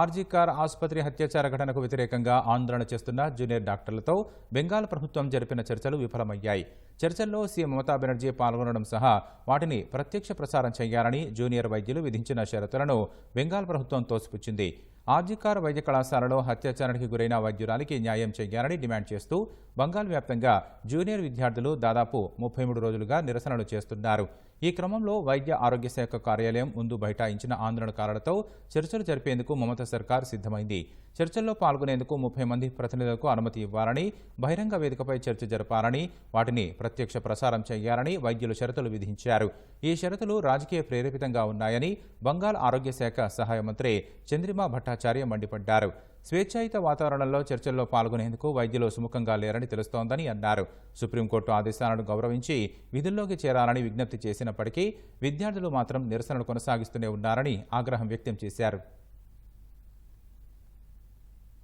ఆర్జీకార్ ఆసుపత్రి హత్యాచార ఘటనకు వ్యతిరేకంగా ఆందోళన చేస్తున్న జూనియర్ డాక్టర్లతో బెంగాల్ ప్రభుత్వం జరిపిన చర్చలు విఫలమయ్యాయి. చర్చల్లో సీఎం మమతా బెనర్జీ పాల్గొనడం సహా వాటిని ప్రత్యక్ష ప్రసారం చేయాలని జూనియర్ వైద్యులు విధించిన షరతులను బెంగాల్ ప్రభుత్వం తోసిపుచ్చింది. ఆర్జికార్ వైద్య కళాశాలలో హత్యాచారానికి గురైన వైద్యురాలికి న్యాయం చేయాలని డిమాండ్ చేస్తూ బంగాల్ వ్యాప్తంగా జూనియర్ విద్యార్థులు దాదాపు ముప్పై మూడు రోజులుగా నిరసనలు చేస్తున్నారు. ఈ క్రమంలో వైద్య ఆరోగ్య శాఖ కార్యాలయం ముందు బైఠాయించిన ఆందోళనకారులతో చర్చలు జరిపేందుకు మమతా సర్కార్ సిద్ధమైంది. చర్చల్లో పాల్గొనేందుకు ముప్పై మంది ప్రతినిధులకు అనుమతి ఇవ్వాలని బహిరంగ వేదికపై చర్చ జరపాలని వాటిని ప్రత్యక్ష ప్రసారం చేయాలని వైద్యులు షరతులు విధించారు. ఈ షరతులు రాజకీయ ప్రేరేపితంగా ఉన్నాయని బంగాల్ ఆరోగ్య శాఖ సహాయ మంత్రి చంద్రిమా భట్టాచార్య మండిపడ్డారు. స్వేచ్ఛాయుత వాతావరణంలో చర్చల్లో పాల్గొనేందుకు వైద్యులు సుముఖంగా లేరని తెలుస్తోందని అన్నారు. సుప్రీంకోర్టు ఆదేశాలను గౌరవించి విధుల్లోకి చేరాలని విజ్ఞప్తి చేసినప్పటికీ విద్యార్థులు మాత్రం నిరసనలు కొనసాగిస్తూనే ఉన్నారని ఆగ్రహం వ్యక్తం చేశారు.